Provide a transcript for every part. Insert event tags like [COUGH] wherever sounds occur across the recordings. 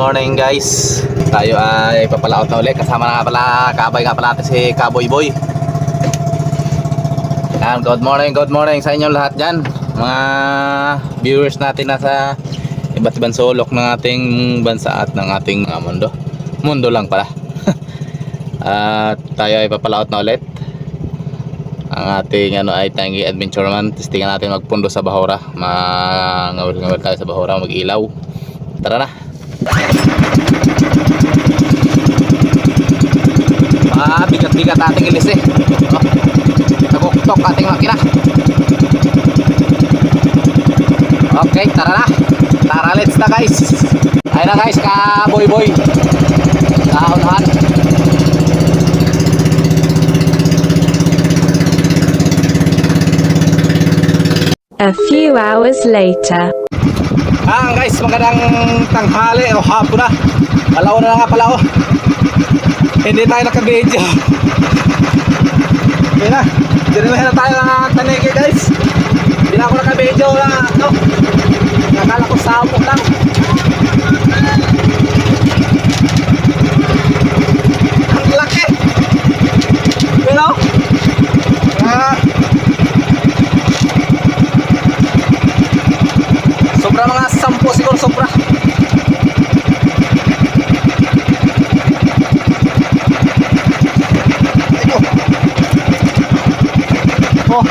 Morning guys. Tayo ay papalaot na ulit. Kasama na pala Kabay nga pala si Kaboy Boy. Yan, good morning, good morning sa inyong lahat dyan. Mga viewers natin nasa Iba't ibang sulok ng ating bansa at ng ating ah, mundo. Mundo lang pala. [LAUGHS] At tayo ay papalaot na ulit. Ang ating ano ay Tangi Adventure Man. Testingan natin magpundo sa Bahora. Mangawal-ngawal tayo sa Bahora mag-ilaw. Tara na Ah, bigat-bigat ating ilis eh. Oh. Naguktok ating makina. Okay, tara na. Tara, let's na guys. Ayun na guys, ka boy boy. Kaunahan. A few hours later. Ah guys, magandang tanghali o hapon na. Palaw na nga pala oh. Hindi tayo naka-video. Hindi na. Dinimahin na tayo ng tanigi guys. Hindi na ako naka-video na ano. Nakala ko sabok lang. Ang laki. Pero, ah, Sobra mga sampo siguro sobra. Ayun. Oh.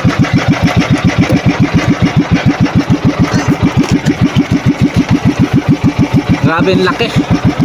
Grabe laki.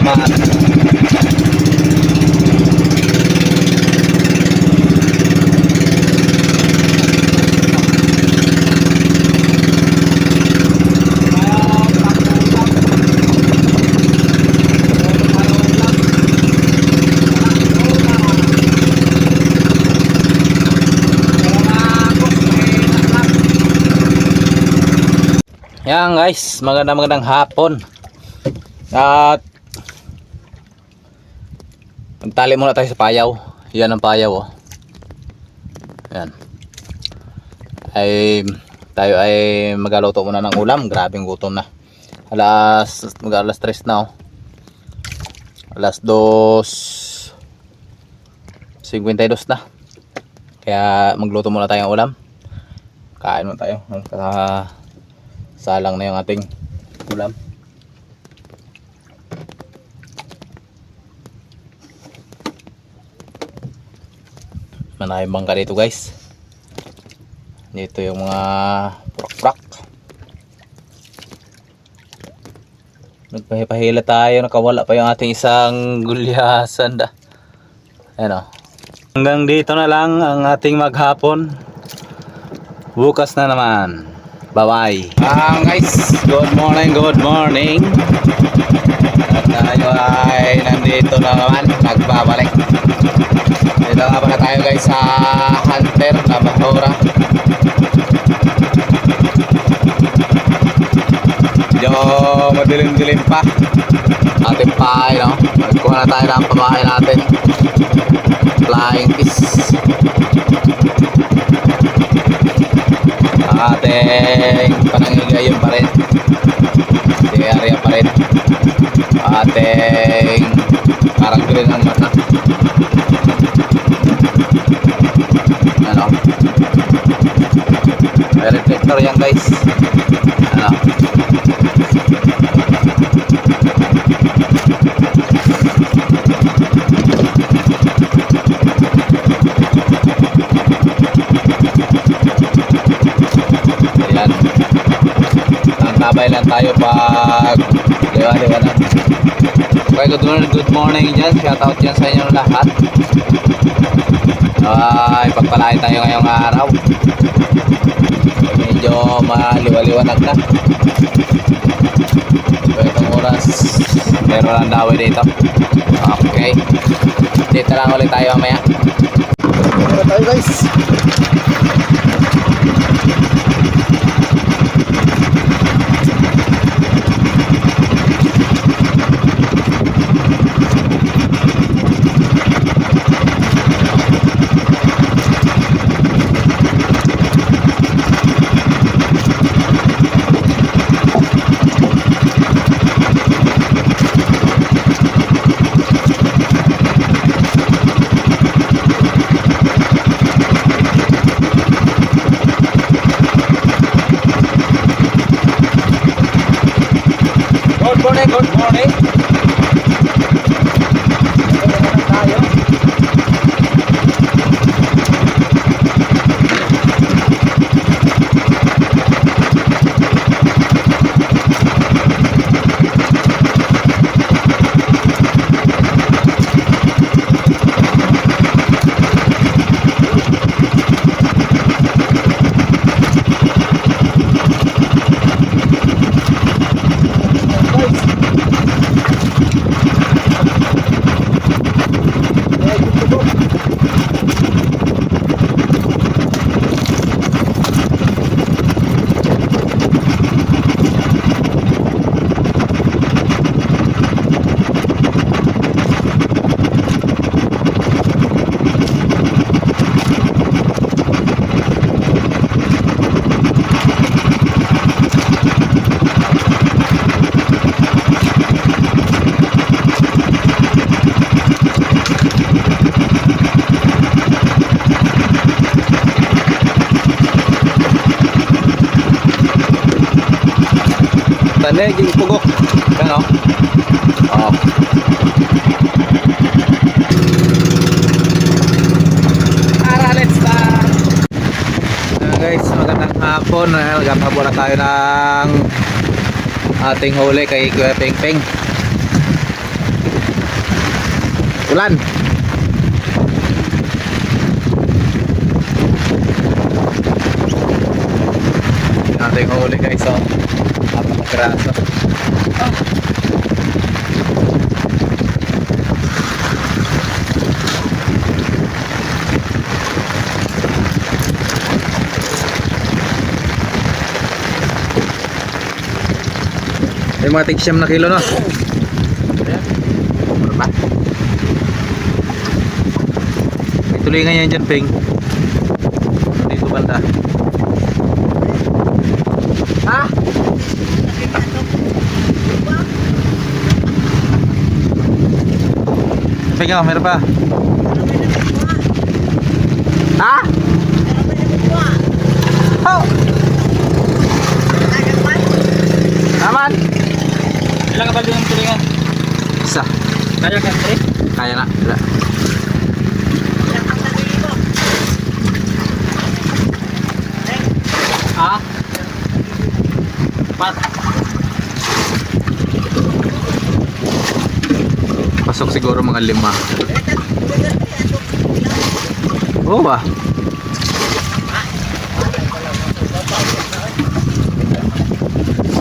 Naman. Yan guys, magandang magandang hapon. At Magtali muna tayo sa payaw. Yan ang payaw oh. Yan. Ay tayo ay magaluto muna ng ulam. Grabing gutom na. Alas mag alas 3 na oh. Alas 2 52 na. Kaya magluto muna tayo ng ulam. Kain muna tayo. Salang na yung ating ulam manayang bangka dito guys. Dito yung mga prak-prak. Nagpahipahila tayo. Nakawala pa yung ating isang gulyasan da. Ayan o hanggang dito na lang ang ating maghapon. Bukas na naman. Bye-bye. Ah, guys, good morning, good morning. At tayo ay nandito na naman, nagbabalik. Dito nga pala tayo guys sa Hunter na Bahura. Medyo madilim-dilim pa. Ating pahay, no? Magkuha na tayo ng pamahay natin. Flying fish. Ating panangigayon pa rin. Si area pa rin. Ating parang green ang mata. Ano? Reflector yan guys. Ano? Ayan. Ang tabay lang tayo pag liwa-liwanag. Okay, good morning, good morning dyan. Shout out dyan sa inyong lahat. Ay, pagpalain tayo ngayong araw. Medyo maliwa-liwanag na. So, itong oras, meron lang dawi dito. Okay. Dito lang ulit tayo mamaya. Ano tayo guys? Tanda yung pugok. Ano? Oh. Tara, let's start! Uh, guys, magandang hapon. Uh, Nagkakabo na tayo ng ating huli kay Kuya Peng Peng. Ulan! Ating huli guys, oh. Napakagraso. Yung mga tig siyam na kilo no? Tulingan yan dyan, Peng. Peng, oh, meron pa. Ha? Oh! Aman! Ilang ka ba yung tulingan? Isa. Kaya ka, pre? Kaya na. Wala. Ha? Pat. pumasok siguro mga lima. Oo ba?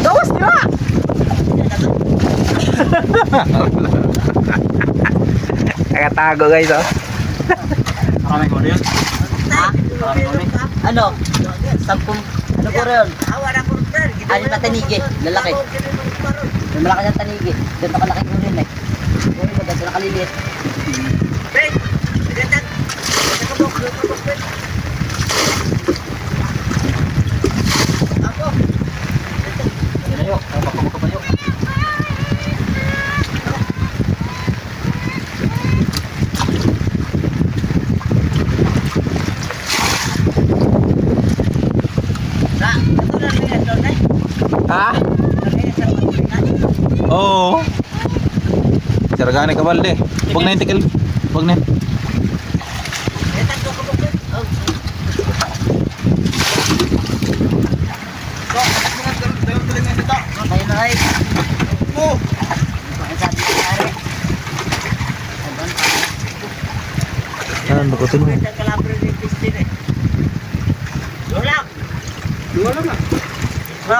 Gawas nila [LAUGHS] nakatago guys oh. Maraming oreo ano? Sampung ano po rin? Ano na tanigi lalaki. Malaki na tanigi. Ganito kalaki ko rin eh. Kung mo, ganito na kaliliit. Kayo, ay baka mo kayo. Ha? Oo. Sargani ka balde. Huwag na yung tikil. Huwag na. yun. Kayo na ay. Mo! Ang sabi ko nangyari. Ah. Bro,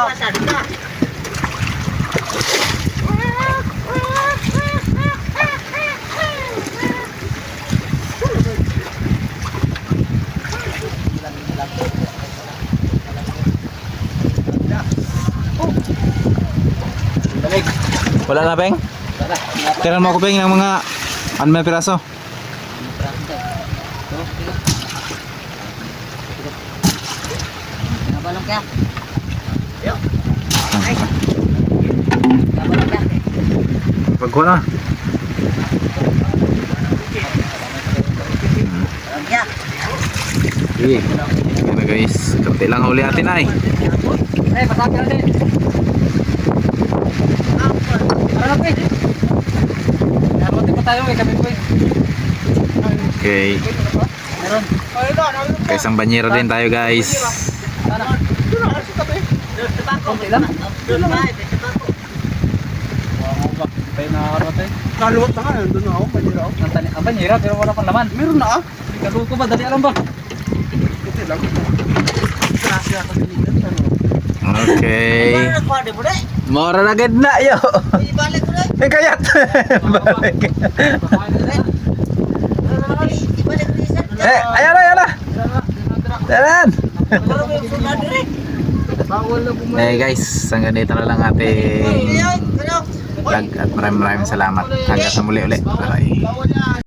Wala na, Peng? Tara. Tiran mo ako, Peng, ng mga ano may piraso. Nabalong kaya. Yo. Ay. Nabalong. Pagkuha na. Sige. Yan na guys. Kunti lang huli natin ay. Eh, pasabi na Tara na, Pe. Narote pa tayo eh, kami po eh. Okay. Meron. Okay, isang banyero din tayo guys. Konti lang. Kaluwat na nga, nandun na ako, manira ako. Ang tani, ang banyera pero wala pang laman. Meron na ah. Kaluto ba? Dali alam ba? Kasi lang. Ano. Okay. Mora na gid na yo. Ibalik ko na. Eh kayat. Balik. [LAUGHS] Eh, ayan na, ayan na. Taran. Eh guys, hanggang dito na lang ating vlog at maraming maraming salamat. Hanggang sa muli ulit. Bye.